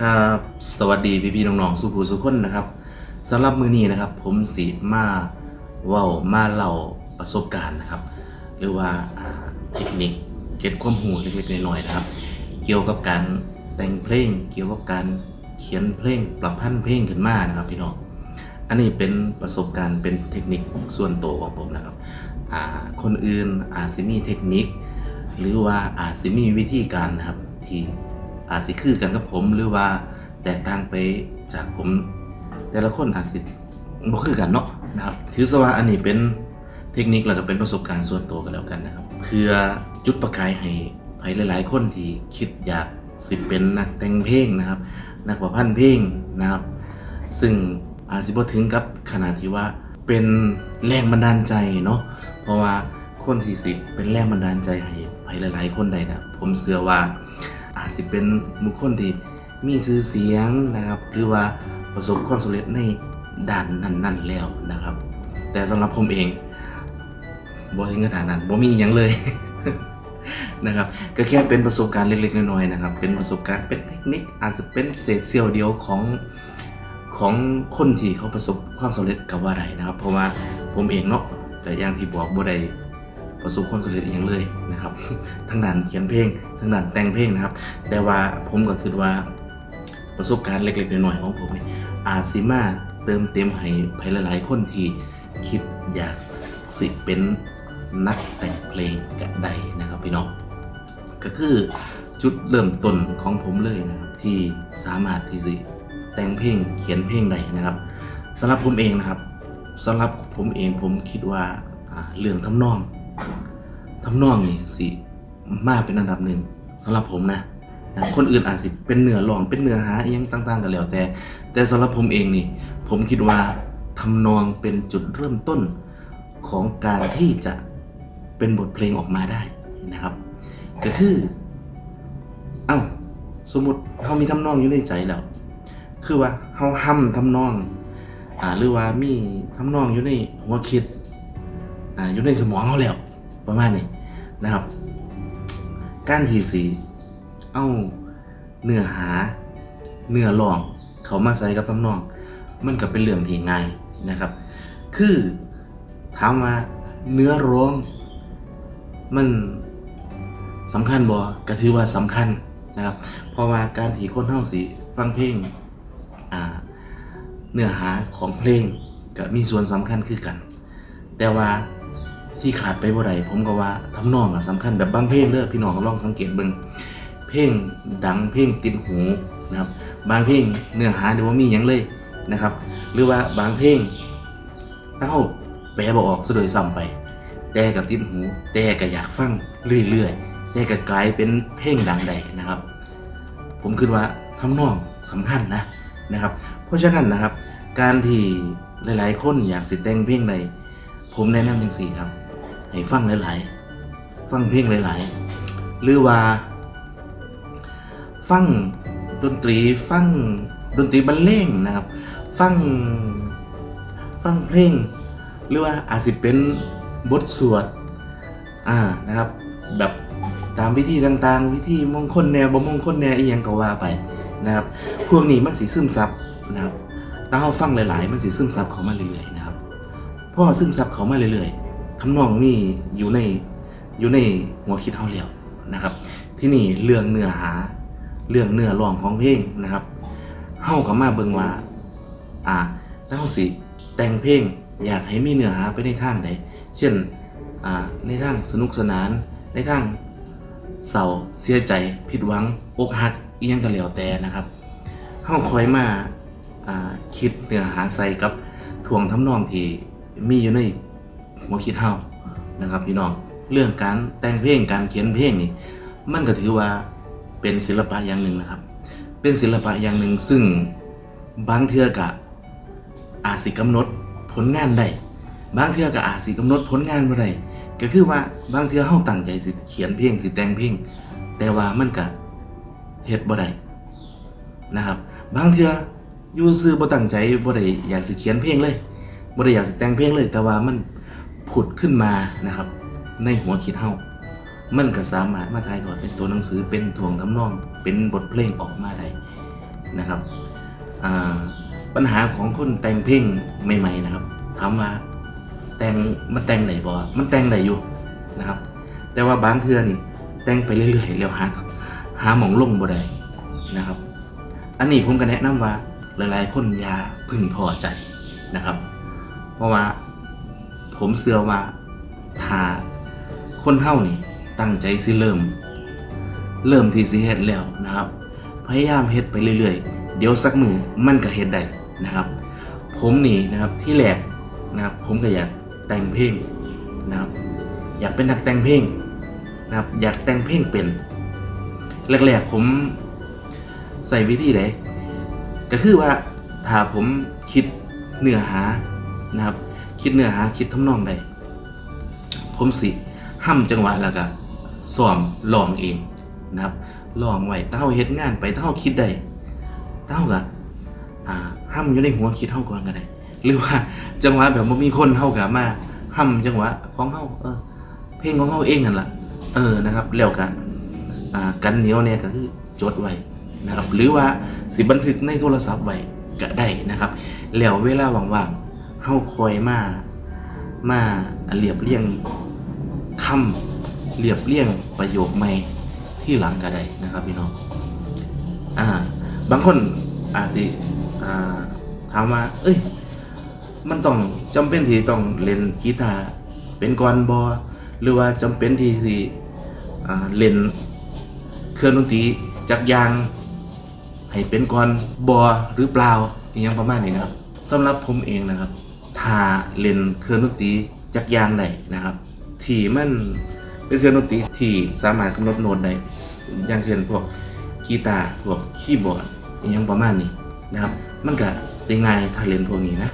ครับ สวัสดีพี่พี่ๆน้องๆสุภูสุคนนะครับสำหรับมือนี้นะครับ ผมสีมาเว้ามาเล่าประสบการณ์นะครับ หรือว่าเทคนิคเก็บความหูเล็กๆน้อยๆนะครับ เกี่ยวกับการแต่งเพลง เกี่ยวกับการเขียนเพลงปรับพันธ์เพลงขึ้นมานะครับพี่น้องอันนี้เป็นประสบการณ์เป็นเทคนิคส่วนตัวของผมนะครับคนอื่นอาจสิมีเทคนิค หรือว่าอาจสิมีวิธีการนะครับที่ อาจสิคือกันกับผมหรือว่าแตกต่างไปจากผม แต่ละคนอาจสิบ่คือกันเนาะนะครับถือซะว่าอันนี้เป็นเทคนิคแล้วก็เป็นประสบการณ์ส่วนตัวกันแล้วกันนะครับเพื่อจุดประกายให้ให้หลาย ๆ คนที่คิดอยากสิเป็นนักแต่งเพลงนะครับ นักประพันธ์เพลงนะครับ ซึ่งอาจสิบ่ถึงกับขนาดที่ว่าเป็นแรงบันดาลใจเนาะเพราะว่าคนที่สิเป็นแรงบันดาลใจให้ให้หลาย ๆ คนใดนะผมเชื่อว่า อาจสิเป็นบุคคลที่มีชื่อเสียงนะครับ หรือว่าประสบความสำเร็จในด้านนั้นๆแล้วนะครับ แต่สำหรับผมเองบ่ถึงขนาดนั้นบ่มีหยังเลยนะครับ ก็แค่เป็นประสบการณ์เล็กๆน้อยๆนะครับ เป็นประสบการณ์เป็นเทคนิคอาจจะเป็นเศษเสี้ยวเดียวของของคนที่เขาประสบความสำเร็จกับว่าไรนะครับ เพราะว่าผมเองเนาะแต่อย่างที่บอกบ่ได้ ประสบความสำเร็จอย่างเลยนะครับทั้งด้านเขียนเพลงทั้งด้านแต่งเพลงนะครับ แต่ว่าผมก็คิดว่าประสบการณ์เล็กๆน้อยๆของผมนี่อาจสิมาเติมเต็มให้ใครหลายๆคนที่คิดอยากสิเป็นนักแต่งเพลงกะใดนะครับพี่น้องก็คือจุดเริ่มต้นของผมเลยนะครับ ที่สามารถที่จะแต่งเพลงเขียนเพลงได้นะครับสำหรับผมเองนะครับสำหรับผมเองผมคิดว่าอ่าเรื่องทำนอง ทำนองนี่สิมากเป็นอันดับหนึ่งสำหรับผมนะนะคนอื่นอาจสิเป็นเนื้อร้องเป็นเนื้อหาอหยังต่าง ๆ กันแล้วแต่ แต่สำหรับผมเองนี่ ผมคิดว่าทำนองเป็นจุดเริ่มต้นของการที่จะเป็นบทเพลงออกมาได้นะครับ ก็คือ เอ้าสมมติเขามีทำนองอยู่ในใจแล้ว คือว่าเขาห้ำทำนองอ่าหรือว่ามีทำนองอยู่ในหัวคิดอ่าอยู่ในสมองเขาแล้ว ประมาณนี้นะครับ การทีสีเอาเนื้อหาเนื้อรอง เขามาใส่กับทำนอง มันก็เป็นเรื่องที่ง่ายนะครับ คือถามว่าเนื้อร้องมันสำคัญบ่ก็ถือว่าสำคัญนะครับ เพราะว่าการที่คนเฮาสิฟังเพลงเนื้อหาของเพลงก็มีส่วนสำคัญคือกัน แต่ว่า ที่ขาดไปบ่ได้ผมก็ว่าทำนองอะสำคัญแบบบางเพลงเด้อพี่น้องลองสังเกตเบิ่งเพลงดังเพลงติดหูนะครับบางเพลงเนื้อหาเดี๋ยวว่ามีหยังเลยนะครับ หรือว่าบางเพลงเต้าแปลบ่ออกซะโดยซ้ำไป แต่กับติดหู แต่ก็อยากฟังเรื่อยๆแต่ก็กลายเป็นเพลงดังใดนะครับ ผมคิดว่าทำนองสำคัญนะนะครับ เพราะฉะนั้นนะครับ การที่หลายๆ คนอยากสิแต่งเพลงใดผมแนะนำจังสี่ครับ ให้ฟังหลายๆ ฟังเพลงหลายๆ หรือว่า ฟังดนตรีฟังดนตรีบรรเลงนะครับ ฟังฟังเพลง หรือว่าอาจสิเป็นบทสวดอ่านะครับ แบบตามวิธีต่างๆ วิธีมงคลแนวบ่มงคลแนวอีหยังก็ว่าไปนะครับ พวกนี้มันสิซึมซับนะครับถ้าเราฟังหลาย ๆ มันสิซึมซับเข้ามาเรื่อยๆนะครับพอซึมซับเข้ามาเรื่อยๆ ทำนองนี่อยู่ในอยู่ในหัวคิดเฮาแล้วนะครับ ที่นี่เรื่องเนื้อหาเรื่องเนื้อร้องของเพลงนะครับเฮาก็มาเบิ่งว่า อ่าถ้าเฮาสิแต่งเพลงอยากให้มีเนื้อหาไปในทางใดเช่นอ่าในทางสนุกสนาน ในทางเศร้าเสียใจผิดหวังอกหักอียังก็แล้วแต่นะครับเฮาคอยมาอ่าคิดเนื้อหาใส่กับทวงทำนองที่มีอยู่ใน หัวคิดเฮานะครับพี่น้องเรื่องการแต่งเพลงการเขียนเพลงนี่มันก็ถือว่าเป็นศิลปะอย่างหนึ่งนะครับ เป็นศิลปะอย่างหนึ่งซึ่งบางเทือกะอาจสิกำหนดผลงานได้บางเทือก็อาจสิกำหนดผลงานบ่ได้ก็คือว่าบางเทือเฮาตั้งใจสิเขียนเพลงสิแต่งเพลงแต่ว่ามันก็เฮ็ดบ่ได้นะครับ บางเทืออยู่ซื่อบ่ตั้งใจบ่ได้อยากสิเขียนเพลงเลยบ่ได้อยากสิแต่งเพลงเลย แต่ว่ามัน ผุดขึ้นมานะครับ ในหัวคิดเฮามันก็สามารถมาถ่ายทอดเป็นตัวหนังสือเป็นทวงทำนอง เป็นบทเพลงออกมาได้นะครับปัญหาของคนแต่งเพลงใหม่ๆนะครับถามว่าแต่งมันแต่งไหนบ่มันแต่งไหนอยู่นะครับ แต่ว่าบางเทื่อนี่แต่งไปเรื่อยๆแล้วหาหาหมองลงบ่ได้นะครับ อันนี้ผมก็แนะนำว่าหลายๆคนอย่าพึ่งท้อใจนะครับ เพราะว่า ผมเชื่อว่าถ้าคนเฮานี่ตั้งใจสิเริ่ม เริ่มที่สิเฮ็ดแล้วนะครับ พยายามเฮ็ดไปเรื่อยๆ เดี๋ยวสักมือมันก็เฮ็ดได้นะครับ ผมนี่นะครับที่แรกนะครับผมก็อยากแต่งเพลงนะครับ อยากเป็นนักแต่งเพลงนะครับ อยากแต่งเพลงเป็นแรกๆผมใส่วิธีไหนก็คือว่าถ้าผมคิดเนื้อหานะครับ คิดเนื้อหาคิดทำนองใดผมสิห้ำจังหวะแล้วก็ซ้อมลองเองนะครับลองไว้ถ้าเฮาเฮ็ดงานไปถ้าเฮาคิดได้ถ้าเฮาก็อ่าห้ำอยู่ในหัวคิดเฮาก่อนก็ได้หรือว่าจังหวะแบบบ่มีคนเฮาก็มาห้ำจังหวะของเฮาเออเพลงของเฮาเองนั่นล่ะเออนะครับแล้วก็อ่ากันเหนียวเนี่ยก็คือจดไว้นะครับหรือว่าสิบันทึกในโทรศัพท์ไว้ก็ได้นะครับแล้วเวลาว่างๆ เฮาคอยมามาเรียบเรียงคำเรียบเรียงประโยคใหม่ที่หลังก็ได้นะครับพี่น้องอ่า บางคนอาจสิอ่าถามว่าเอ้ย มันต้องจำเป็นที่ต้องเล่นกีตาร์เป็นก่อนบอหรือว่าจำเป็นที่ที่อ่าเล่นเครื่องดนตรีจักรยาง ให้เป็นก่อนบอหรือเปล่าอหยังประมาณนี้นะครับสำหรับผมเองนะครับ ถ้าเล่นเครื่องดนตรีจักยางได้นะครับ ที่มันเป็นเครื่องดนตรีที่สามารถกำหนดโน้ตได้อย่างเช่นพวกกีตาร์พวกคีย์บอร์ดอหยังประมาณนี้นะครับ มันก็สิง่ายถ้าเล่นพวกนี้นะ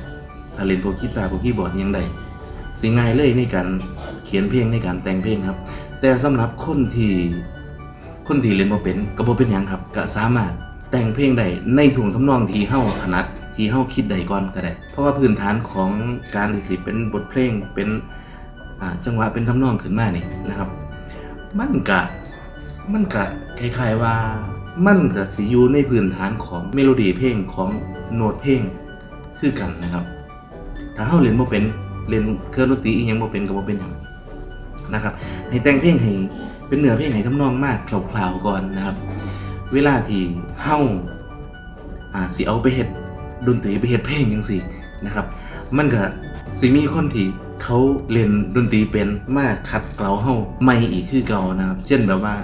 ถ้าเล่นพวกกีตาร์พวกคีย์บอร์ดยังได้สิง่ายเลยในการเขียนเพลงในการแต่งเพลงครับ แต่สำหรับคนที่คนที่เล่นบ่เป็นก็บ่เป็นหยังครับก็สามารถแต่งเพลงได้ในถุงทำนองที่เฮาถนัด ที่เฮาคิดได้ก่อนก็ได้ เพราะว่าพื้นฐานของการที่สิเป็นบทเพลงเป็นจังหวะเป็นทำนองขึ้นมานี่นะครับ มันก็มันก็คล้ายๆว่ามันก็สิอยู่ในพื้นฐานของเมโลดี้เพลงของโน้ตเพลงคือกันนะครับ ถ้าเฮาเล่นบ่เป็นเล่นเครื่องดนตรีอีหยังบ่เป็นก็บ่เป็นหยังนะครับ ให้แต่งเพลงให้เป็นเนื้อเพลงให้ทำนองมากคร่าวๆก่อนนะครับ เวลาที่เฮาอ่าสิเอาไปเฮ็ด ดนตรีไปเฮ็ดเพลงจังซี่นะครับ มันก็สิมีคนที่เขาเล่นดนตรีเป็นมาขัดเกลาเฮาใหม่อีกคือเก่านะครับ เช่นแบบว่า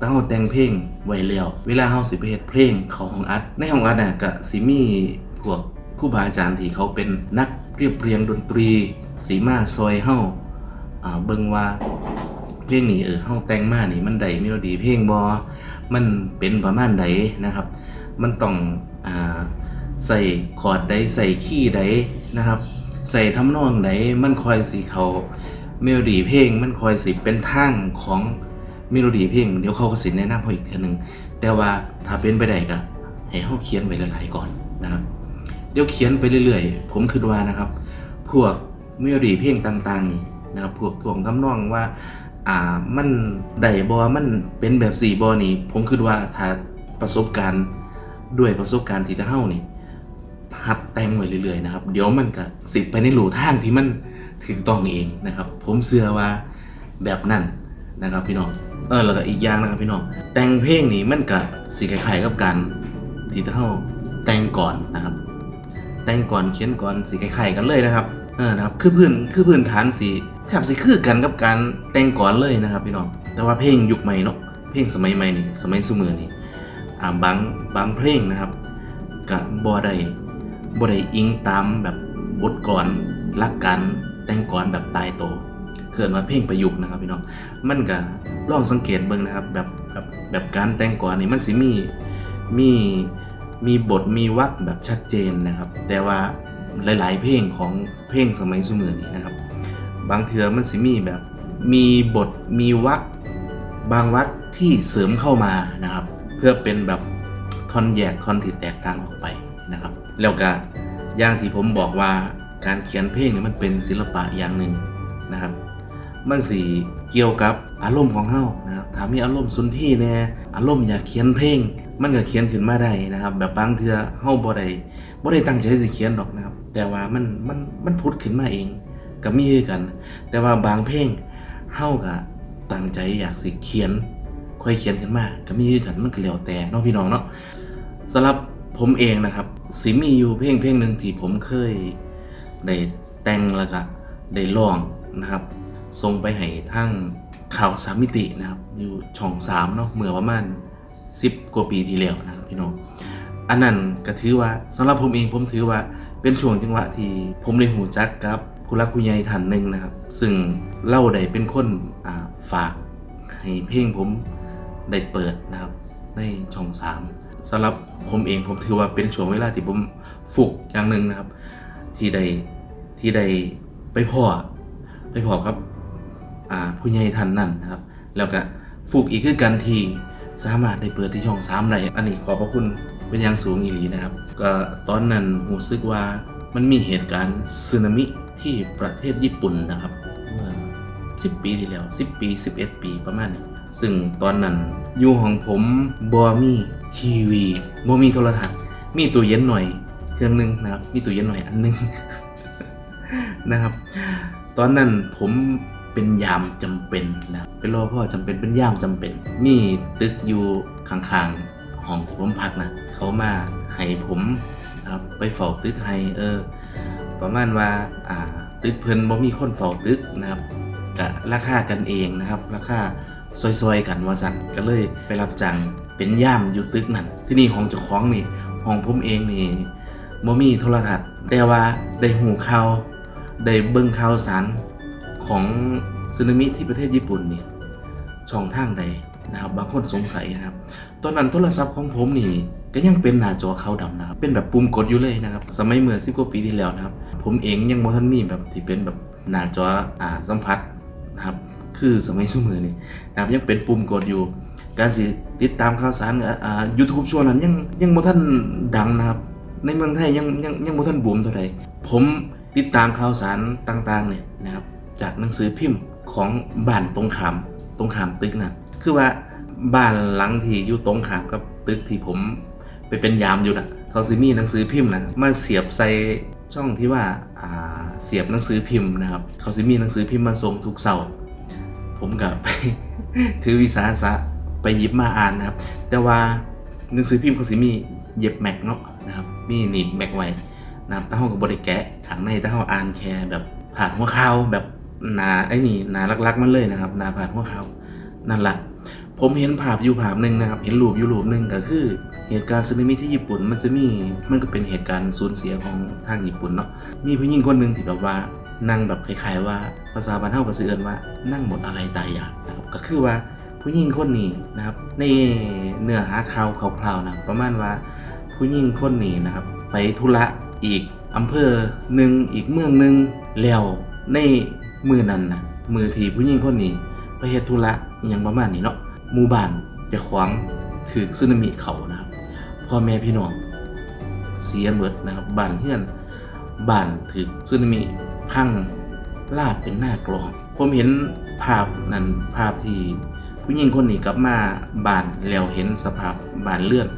ถ้าเฮาแต่งเพลงไว้แล้วเวลาเฮาสิไปเฮ็ดเพลงเข้าห้องอัดในห้องอัดน่ะก็สิมีพวกครูบาอาจารย์ที่เขาเป็นนักเรียบเรียงดนตรีสีมาซอยเฮาอ่าเบิ่งว่าเพลงนี้เออเฮาแต่งมานี่มันได้เมโลดี้เพลงบ่มันเป็นประมาณใดนะครับ มันต้องอ่า ใส่คอร์ดใดใส่คีย์ใดนะครับ ใส่ทำนองใดมันคอยสิเขาเมโลดี้เพลงมันคอยสิเป็นทางของเมโลดี้เพลงเดี๋ยวเขาก็สิแนะนำเขาอีกเทีนึง แต่ว่าถ้าเป็นไปได้ก็ให้เฮาเขียนไว้หลายๆก่อนนะครับเดี๋ยวเขียนไปเรื่อยๆ ผมคิดว่านะครับ พวกเมโลดี้เพลงต่างๆนี่นะครับพวกทวงทำนองว่าอ่ามันได้บอมันเป็นแบบสี่บอนี่ ผมคิดว่าถ้าประสบการณ์ด้วยประสบการณ์ที่จะเฮ้านี่ หัดแต่งไว้เรื่อยๆนะครับ เดี๋ยวมันก็สิไปในหลูทางที่มันถูกต้องเองนะครับ ผมเชื่อว่าแบบนั้นนะครับพี่น้องเออแล้วก็อีกอย่างนะครับพี่น้องแต่งเพลงนี่มันก็สิคล้ายๆกับการที่เฮ้าแต่งก่อนนะครับ แต่งก่อนเขียนก่อนสีคล้ายๆกันเลยนะครับเออนะครับคือพื้นคือพื้นฐานสีแทบสิคือกันกับการแต่งก่อนเลยนะครับพี่น้องแต่ว่าเพลงยุคใหม่เนาะเพลงสมัยใหม่นี่สมัยสมือนี่อ่าบางบางเพลงนะครับกับ่ได้ บ่ได้อิงตามแบบบทกลอนหลักการแต่งก่อนแบบตายโตเกิดมาเพลงประยุกต์นะครับพี่น้องมันก็ลองสังเกตเบิ่งนะครับแบบแบบแบบการแต่งก่อนนี่มันสิมีมีมีบทมีวรรคแบบชัดเจนนะครับ แต่ว่าหลาย ๆ เพลงของเพลงสมัยสมือนี้นะครับ บางเทือมันสิมีแบบมีบทมีวรรคบางวรรคที่เสริมเข้ามานะครับ เพื่อเป็นแบบทอนแยกทอนที่แตกต่างออกไปนะครับ แล้วก็อย่างที่ผมบอกว่าการเขียนเพลงเนี่ยมันเป็นศิลปะอย่างหนึ่งนะครับ มันสีเกี่ยวกับอารมณ์ของเฮานะครับถ้ามีอารมณ์สุนทรีย์แน่อารมณ์อยากเขียนเพลง มันก็เขียนขึ้นมาได้นะครับ แบบบางเทือเฮาบ่ได้บ่ได้ตั้งใจสิเขียนหรอกนะครับ แต่ว่ามันมันมันพุดขึ้นมาเองก็มีคือกัน แต่ว่าบางเพลงเฮาก็ตั้งใจอยากสิเขียน ค่อยเขียนขึ้นมาก็มีคือกันมันก็แล้วแต่เนาะพี่น้องเนาะสำหรับผมเองนะครับ สิมีอยู่เพลงเพลงหนึ่งที่ผมเคยได้แต่งแล้วก็ได้ร้องนะครับส่งไปให้ทางข่าวสามมิตินะครับ อยู่ช่องสามเนาะเมื่อประมาณ10กว่าปีที่แล้วนะครับพี่น้องอันนั้นก็ถือว่าสำหรับผมเองผมถือว่าเป็นช่วงจังหวะที่ผมได้หูจักกับผู้รักผู้ใหญ่ท่านหนึ่งนะครับ ซึ่งเล่าได้เป็นคนฝากให้เพลงผมได้เปิดนะครับในช่องสาม สำหรับผมเองผมถือว่าเป็นช่วงเวลาที่ผมฝึกอย่างหนึ่งนะครับ ที่ได้ที่ได้ไปพ่อไปพ่อครับผู้ใหญ่ท่านนั่นนะครับ แล้วก็ฝึกอีกคือกันที่สามารถได้เปิดที่ช่องสามได้อันนี้ขอบพระคุณเป็นอย่างสูงอีหลีนะครับ ก็ตอนนั้นรู้สึกว่ามันมีเหตุการณ์สึนามิที่ประเทศญี่ปุ่นนะครับเมื่อ10 ปีที่แล้ว 10 ปี 11 ปีประมาณนี้ซึ่งตอนนั้นอยู่ของผมบอมี ทีวีบอมีโทรทัศน์ มีตู้เย็นหน่อย เครื่องหนึงนะครับ มีตู้เย็นหน่อยอันหนึงนะครับ ตอนนั้นผมเป็นยามจำเป็นนะเป็นรอพ่อจำเป็นเป็นยามจำเป็น มีตึกอยู่ข้างๆห้องที่ผมพักนะเขามาให้ผมนะครับไปเฝ้าตึกให้เออ ประมาณว่าอ่าตึกเพิ่นบ่มีคนเฝ้าตึกนะครับกะราคากันเองนะครับ ราคาซอยๆกันว่าสั่นก็เลยไปรับจ้าง เป็นย่ามอยู่ตึกนั่นที่นี่ของเจ้าของนี่ของผมเองนี่บ่มีโทรทัศน์ แต่ว่าได้หูข่าวได้เบิ่งข่าวสารของสึนามิที่ประเทศญี่ปุ่นนี่ช่องทางใดนะครับบางคนสงสัยนะครับ ตอนนั้นโทรศัพท์ของผมนี่ก็ยังเป็นหน้าจอขาวดำนะครับ เป็นแบบปุ่มกดอยู่เลยนะครับ สมัยเมื่อ10กว่าปีที่แล้วนะครับ ผมเองยังบ่ทันมีแบบที่เป็นแบบหน้าจออ่าสัมผัสนะครับ คือสมัยสมือนี่นะครับยังเป็นปุ่มกดอยู่ การสิติดตามข่าวสารอ่า YouTube ช่วงนั้นยังยังบ่ทันดังนะครับ ในเมืองไทยยังยังยังบ่ทันบูมเท่าไหร่ผมติดตามข่าวสารต่างๆเนี่ยนะครับจากหนังสือพิมพ์ของบ้านตรงขามตรงขามตึกนั่นคือว่าบ้านหลังที่อยู่ตรงขามกับตึกที่ผมไปเป็นยามอยู่น่ะเขาซิมีหนังสือพิมพ์นะมาเสียบใส่ช่องที่ว่าอ่าเสียบหนังสือพิมพ์นะครับ เขาซิมีหนังสือพิมพ์มาส่งทุกเสาร์ผมก็ไปถือวิสาสะ ไปหยิบมาอ่านนะครับ แต่ว่าหนังสือพิมพ์เขาสิมีเย็บแม็กเนาะนะครับ มีหนีบแม็กไว้นะครับถ้าเฮากับบริแกะข้างในถ้าเฮาอ่านแค่แบบผ่านหัวข่าวแบบหนาไอ้นี่หนาลักๆมันเลยนะครับหนาผ่านหัวข่าวนั่นแหละผมเห็นภาพอยู่ภาพหนึ่งนะครับ เห็นรูปอยู่รูปหนึ่งก็คือ เหตุการณ์สึนามิที่ญี่ปุ่นมันจะมีมันก็เป็นเหตุการณ์สูญเสียของทางญี่ปุ่นเนาะมีผู้หญิงคนหนึ่งที่แบบว่านั่งแบบคล้ายๆว่าภาษาบ้านเฮาก็สิเอิ้นว่านั่งหมดอะไรตายอยากนะครับก็คือว่า ผู้หญิงคนนี้นะครับ ในเนื้อหาข่าวคร่าวๆนะประมาณว่าผู้หญิงคนนี้นะครับ ไปธุระอีกอำเภอหนึ่งอีกเมืองหนึ่งแล้วในมือนั้นนะมือที่ผู้หญิงคนนี้ไปเฮ็ดธุระอย่างประมาณนี้เนาะหมู่บ้านจะขวางถือสึนามิเขานะครับพ่อแม่พี่น้องเสียหมดนะครับบ้านเฮือนบ้านถือสึนามิพังลาบเป็นหน้ากลอง ผมเห็นภาพนั้นภาพที่ ผู้หญิงคนนี้กลับมาบานแล้วเห็นสภาพบานเลื่อน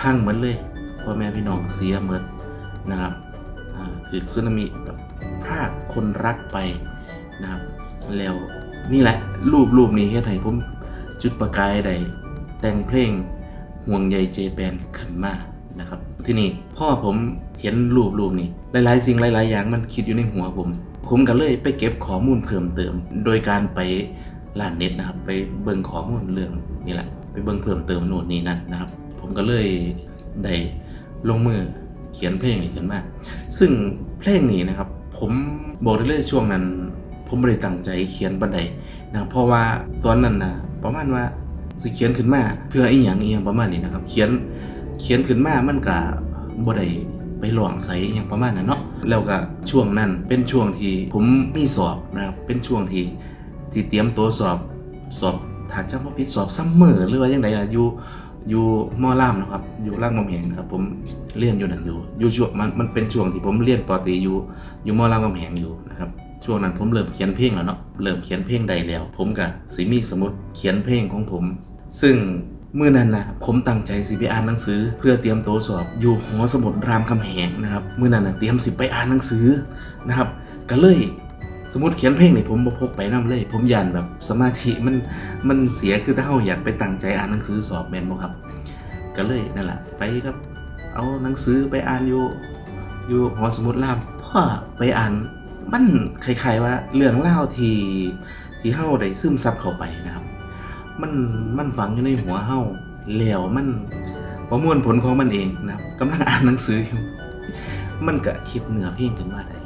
พังเหมดเลยพ่อแม่พี่น้องเสียเหมดนนะครับถือสึนามิแบบพรากคนรักไปนะครับแล้วนี่แหละรูปรูปนี้เฮ็ดให้ผมจุดประกายได้แต่งเพลงห่วงใยเจแปนขึ้นมานะครับที่นี่พ่อผมเห็นรูปรูปนี้หลาย ๆ สิ่งหลาย ๆ อย่างมันคิดอยู่ในหัวผม ผมก็เลยไปเก็บข้อมูลเพิ่มเติม โดยการไป ร้านเน็ตนะครับ ไปเบิ่งข้อมูลเรื่องนี่แหละ ไปเบิ่งเพิ่มเติมโน่นนี่นั่นนะครับ ผมก็เลยได้ลงมือเขียนเพลงนี้ขึ้นมา ซึ่งเพลงนี้นะครับ ผมบอกได้เลยช่วงนั้น ผมไม่ได้ตั้งใจเขียนบันไดนะเพราะว่าตอนนั้นนะประมาณว่าสิเขียนขึ้นมาเพื่อไอ้หยังอีหยังประมาณนี้นะครับ เขียนเขียนขึ้นมามันก็บ่ได้ไปหลวงใสอย่างประมาณนั้นเนาะแล้วก็ช่วงนั้นเป็นช่วงที่ผมมีสอบนะครับเป็นช่วงที่ ที่เตรียมตัวสอบสอบถ้าจำว่ผิดสอบซัมเมอร์หรือว่ายังไงล่ะอยู่อยู่มอล่ามนะครับ อยู่ร่างมำเหงครับ ผมเรียนอยู่นั่นอยู่อยู่ช่วงมันมันเป็นช่วงที่ผมเรียนปอตีอยู่อยู่มอล่ามมำเหงอยู่นะครับชช่วงนั้นผมเริ่มเขียนเพลงแล้วเนาะเริ่มเขียนเพลงใดแล้ว ผมกับสิมีสมุดเขียนเพลงของผม ซึ่งเมื่อนั้นนะผมตั้งใจสิไปอ่านหนังสือ เพื่อเตรียมตัวสอบอยู่หอสมุดรามคำแหงนะครับเมื่อนั้นนะเตรียมสิไปอ่านหนังสือนะครับก็เลย สมมติเขียนเพลงนี่ผมบ่พกไปนํเลย ผมยันแบบสมาธิมันมันเสียคือถ้าเฮาอยากไปตั้งใจอ่านหนังสือสอบแม่นบ่ครับ ก็เลยนั่นแหละไปครับ เอาหนังสือไปอ่านอยู่อยู่หอสมุดรามพ่อไปอ่านมันคล้ายๆว่าเรื่องเล่าที่ที่เฮาได้ซึมซับเข้าไปนะครับ มันมันฝังอยู่ในหัวเฮาแล้วมันประมวลผลของมันเองนะครับกำลังอ่านหนังสืออยู่มันก็คิดเหนือเพลงขึ้นมาได้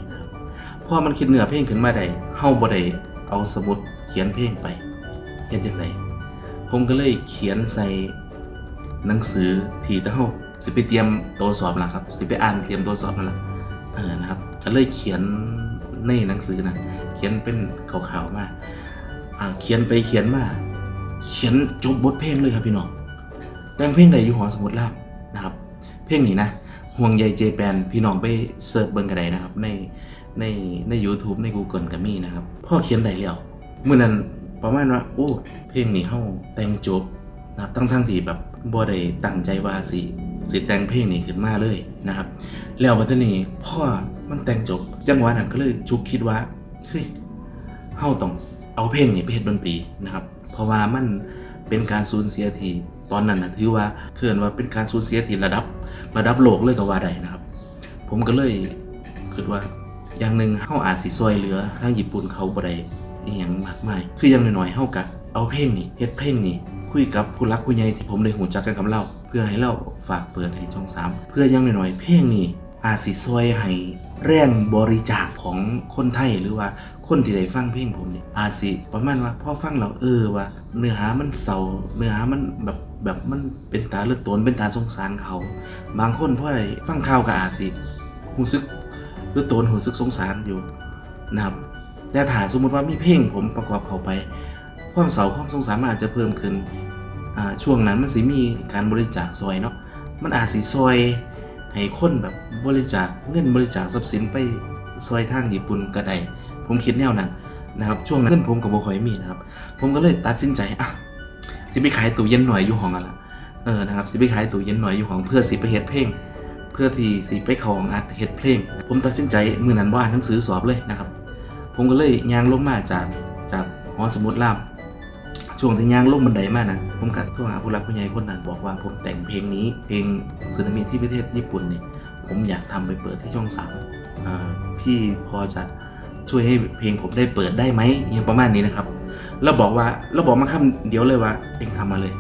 อมันคิดเนื้อเพลงขึ้นมาได้เฮาบ่ได้เอาสมุดเขียนเพลงไปเฮ็ดจังไดผมก็เลยเขียนใส่หนังสือที่เฮาสิไปเตรียมตัวสอบล่ะครับ สิไปอ่านเตรียมตัวสอบนั่นล่ะเออนะครับ ก็เลยเขียนในหนังสือนะเขียนเป็นขาวๆมาอ่าเขียนไปเขียนมา เขียนจบบทเพลงเลยครับพี่น้องแต่งเพลงใดอยู่หอสมุดล่ามนะครับ เพลงนี้นะห่วงใยเจแปนพี่น้องไปเสิร์ชเบิ่งกันได้นะครับ ใน ในใน YouTube ใน Google ก็มีนะครับ พ่อเขียนได้แล้วเมื่อนั้นประมาณว่า โอ้เพลงนี้เฮาแต่งจบนะครับทั้งทั้งที่แบบบ่ได้ตั้งใจว่าสิสิแต่งเพลงนี้ขึ้นมาเลยนะครับ แล้ววันนี้พ่อมันแต่งจบ จังหวะนั้นก็เลยชุกคิดว่าเฮ้ยเฮาต้องเอาเพลงนี้ไปเฮ็ดดนตรีนะครับ เพราะว่ามันเป็นการสูญเสียทีตอนนั้นนะถือว่าเคินว่าเป็นการสูญเสียทีระดับ ระดับโลกเลยก็ว่าได้นะครับ ผมก็เลยคิดว่า อย่างหนึ่งเฮาอาจสิซอยเหลือทางญี่ปุ่นเขาบ่ได้อหยังมากมาย คืออย่างน้อยๆเฮากะเอาเพลงนี้เฮ็ดเพลงนี้คุยกับผู้รักผู้ใหญ่ที่ผมได้หูจักกันกับเราเพื่อให้เราฝากเปิดให้ช่องสามเพื่ออย่างน้อยๆเพลงนี้อาจสิซอยให้แรงบริจาคของคนไทยหรือว่าคนที่ได้ฟังเพลงผมเนี่ยอาจสิประมาณว่าพอฟังเราเออว่า เนื้อหามันเศร้าเนื้อหามันแบบแบบมันเป็นตาเลือดตนเป็นตาสงสารเขา บางคนเพราะอะไรฟังข่าวกับอาจสิหูซึก หรือตนหูซึกสงสารอยู่นะครับแต่ถ้าสมมติว่ามีเพลงผมประกอบเข้าไป ความเศร้าความสงสารมันอาจจะเพิ่มขึ้นช่วงนั้นมันสิมีการบริจาคซอยเนาะมันอาจสิซอยให้คนแบบบริจาคเงินบริจาคทรัพย์สินไปซอยทางญี่ปุ่นก็ได้ผมคิดแนวนั้นนะครับช่วงนั้นเงินผมกับบคอยมีนะครับ ผมก็เลยตัดสินใจอะสิไปขายตู้เย็นหน่อยอยู่ห้องกันละเออนะครับสิไปขายตู้เย็นหน่อยอยู่ของเพื่อสิไปเฮ็ดเพลง เพื่อที่สิไปเข้าองอัดเฮ็ดเพลง ผมตัดสินใจมือนั้นว่านหนังสือสอบเลยนะครับ ผมก็เลยย่างลงมาจากจากหอสมุดลามช่วงที่ย่างลงบันไดมานะผมกัดโทรหาผู้รักผู้ใหญ่คนนั้นบอกว่าผมแต่งเพลงนี้ เพลงสึนามิที่ประเทศญี่ปุ่นเนี่ยผมอยากทำไปเปิดที่ช่องสามพี่พอจะช่วยให้เพลงผมได้เปิดได้ไหมอย่างประมาณนี้นะครับ แล้วบอกว่าแล้วบอกมาคำเดียวเลยว่าเองทำมาเลย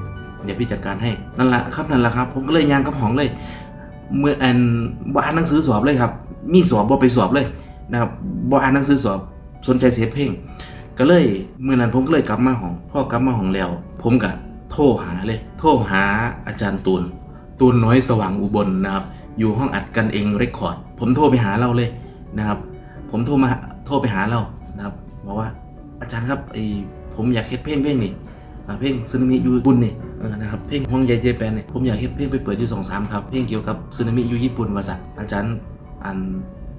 เดี๋ยวพี่จัดการให้นั่นแหละครับนั่นแหละครับ ผมก็เลยยางกับหองเลย เมื่ออันบ่อ่านหนังสือสอบเลยครับ มีสอบบ่ไปสอบเลยนะครับบ่อ่านหนังสือสอบสนใจเสียเพลง ก็เลยเมื่อนั้นผมก็เลยกลับมาห้องพ่อกลับมาห้องแล้ว ผมก็โทรหาเลย โทรหาอาจารย์ตูนตูนน้อยสว่างอุบลนะครับ อยู่ห้องอัดกันเองเรคคอร์ด ผมโทรไปหาเราเลยนะครับ ผมโทรมาโทรไปหาเรานะครับบอกว่าอาจารย์ครับไอผมอยากเฮ็ดเพลงเพลงนี้อ่ เพลงซึนามิยูบุนนี่นะครับเพลงห่วงใยเจแปนเนี่ยผมอยากเห็นเพลงไปเปิดอยู่สองสามครับเพลงเกี่ยวกับซึนามิยูญี่ปุ่นว่าสัตอาจารย์อัน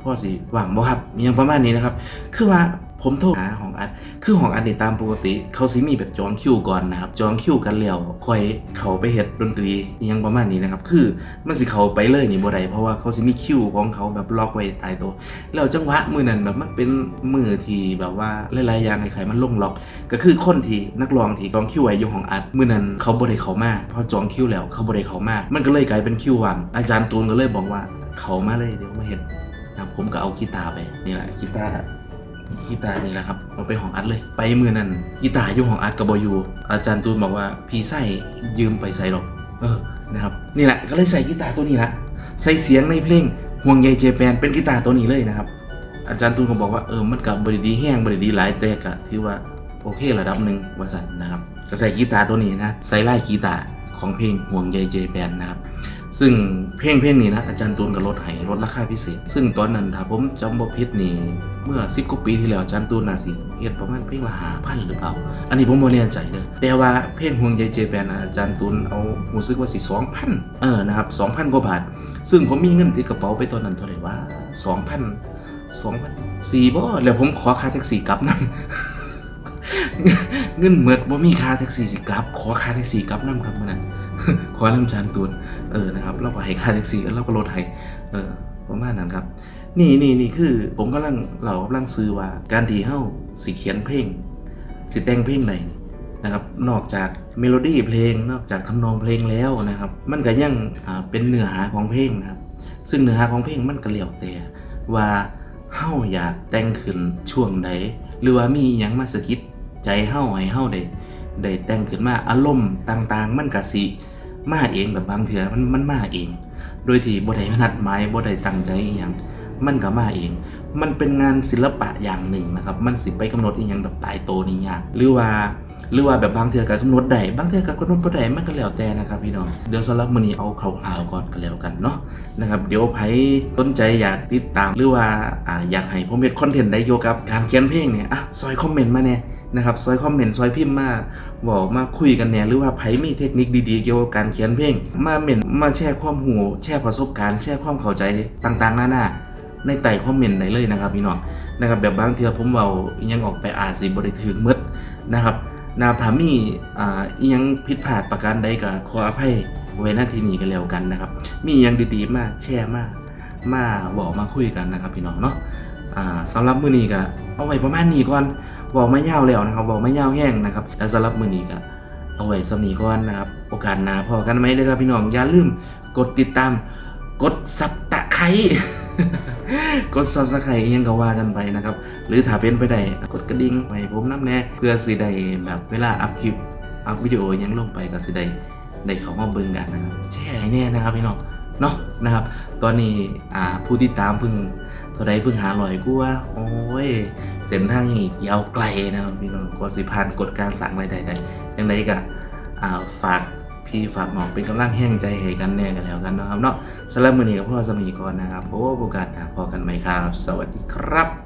พ่อสีหวังบ่ครับมีอย่างประมาณนี้นะครับ คือว่า ผมโทรหาของอัด คือของอัดนี่ตามปกติ เขาสิมีแบบจองคิวก่อนนะครับ จองคิวกันแล้วค่อยเขาไปเฮ็ดดนตรียังประมาณนี้นะครับ คือมันสิเขาไปเลยนี่บ่ได้เพราะว่าเขาสิมีคิวของเขาแบบล็อกไว้ตายตัว แล้วจังหวะมือนั้นแบบมันเป็นมือที่แบบว่าหลายๆอย่างไอ้ไข่มันลงล็อก ก็คือคนที่นักร้องที่จองคิวไว้อยู่ของอัดมือนั้นเขาบ่ได้เขามาพอจองคิวแล้วเขาบ่ได้เขามามันก็เลยกลายเป็นคิวว่างอาจารย์ตูนก็เลยบอกว่าเขามาเลยเดี๋ยวมาเห็นนะผมก็เอากีตาร์ไปนี่แหละกีตาร์ กีตาร์นี่แหละครับเอาไปของอัดเลย ไปมือนั้นกีตาร์อยู่ของอัดกับบอยู่อาจารย์ตูนบอกว่าพี่ใส่ยืมไปใส่หรอกเออนะครับนี่แหละก็เลยใส่กีตาร์ตัวนี้ละใส่เสียงในเพลงห่วงใยเจแปนเป็นกีตาร์ตัวนี้เลยนะครับ อาจารย์ตูนก็บอกว่าเออมันกับบริดีแห้งบริดีหลายแต่ก็ถือว่าโอเคระดับหนึ่งวสันนะครับก็ใส่กีตาร์ตัวนี้นะใส่ไล่กีตาร์ของเพลงห่วงใยเจแปนนะครับ ซึ่งเพลงเพลงนี้นะอาจารย์ตูนก็ลดให้ลดราคาพิเศษ ซึ่งตอนนั้นถ้าผมจำบ่ผิดนี่เมื่อสิบกว่าปีที่แล้วอาจารย์ตูนน่าสิเฮ็ดประมาณเพลงละหาพันหรือเปล่า อันนี้ผมบ่แน่ใจเด้อแต่ว่าเพลงห่วงใยเจแปนอาจารย์ตูนเอารู้สึกว่าสิ2,000เออนะครับ2,000กว่าบาท ซึ่งผมมีเงินติดกระเป๋าไปตอนนั้นเท่าไหร่ว่า2,000สองพันสี่บ่แล้วผมขอค่าแท็กซี่กลับนํเงินเหมือดว่มีค่าแท็กซี่สิกลับ ขอค่าแท็กซี่กลับนํครับมื่อนั้น ขอน้ำจานตูนเออนะครับเราก็ให้ค่าแท็กซี่แล้วเราก็ลดให้เออประมาณนั้นครับ นี่นี่นี่คือ ผมกำลังเรากำลังซื้อว่าการที่เฮ้าสิเขียนเพลงสิแต่งเพลงใดนี่นะครับนอกจากเมโลดี้เพลงนอกจากทำนองเพลงแล้วนะครับ มันก็ยังเป็นเนื้อหาของเพลงนะครับ ซึ่งเนื้อหาของเพลงมันก็เลี่ยวแต่ว่าเฮ้าอยากแต่งขึ้นช่วงใดหรือว่ามีอหยังมาสกิดใจเฮ้าให้เฮ้าได้ได้แต่งขึ้นมาอารมณ์ต่างๆ มันก็สิ มาเองแบบบางเถื่อมันมันมาเอง โดยที่บ่ได้นัดหมายบ่ได้ตั้งใจอหยังมันก็มาเอง มันเป็นงานศิลปะอย่างหนึ่งนะครับ มันสิไปกำหนดอีหยังแบบตายโตวนี่ยาก หรือว่า หรือว่าแบบบางเทือก็กำหนดได้ บางเทือก็กำหนดบ่ได้มันก็แล้วแต่นะครับพี่น้อง เดี๋ยวสำหรับมื้อนี้เอาคร่าวๆก่อนก็แล้วกันเนาะนะครับ เดี๋ยวไผสนใจอยากติดตาม หรือว่าอ่าอยากให้ผมเฮ็ดคอนเทนต์ใดเกี่ยวกับการเขียนเพลงเนี่ยอะซอยคอมเมนต์มาแน่ นะครับซอยคอมเมนต์ซอยพิมพ์มาบอกมาคุยกันแหน่หรือว่าไผมีเทคนิคดีๆ เกี่ยวกับการเขียนเพลง มาเมนมาแชร์ความรู้แชร์ประสบการณ์แชร์ความเข้าใจต่างๆ หน้านาในใต้คอมเมนต์ได้เลยนะครับพี่น้องนะครับแบบบางเทื่อผมเว้ายังออกไปอาจสิบ่ได้ถึงหมดนะครับนะครับถามมีอ่ายังผิดพลาดประการใดก็ขออภัยไว้หน้าที่นี้กันแล้วกันนะครับ มียังดีๆ มาแชร์มามาบอกมาคุยกันนะครับพี่น้องเนาะ อ่าสำหรับมือนี้ก็เอาไว้ประมาณนี้ก่อนบอกไม่ยาวแล้วนะครับบอกไม่ยาวแห้งนะครับแล้วสำหรับมือนี้ก็เอาไว้สำนีก่อนนะครับ โอกาสหน้าพอกันไหมเด้อครับพี่น้องอย่าลืมกดติดตาม กดซับตะไคร้กดซับสไครต์ยังก็ว่ากันไปนะครับ หรือถ้าเป็นไปได้กดกระดิ่งไว้ผมน้ำแน่เพื่อสิได้แบบเวลาอัพคลิปอัพวิดีโอยังลงไปก็สิได้ได้เขามาเบิ่งกันนะครับแชร์ให้แน่นะครับพี่น้องเนาะนะครับ ตอนนี้ผู้ที่ตามเพิ่ง เท่าไรเพิ่งหาลอยกูว่าโอ้ย เส้นทางอีกยาวไกลนะครับพี่น้องกว่าสิผ่านกฎการสั่งอะได้ได้ยังไงก็ฝากพี่ฝากน้องเป็นกำลังแห้งใจให้กันแน่กันแล้วกันนะครับเนาะสำหรับมือนี้ก็พ่อสมีก่อนนะครับโอ้โอกาสนะพอกันไหมครับ สวัสดีครับ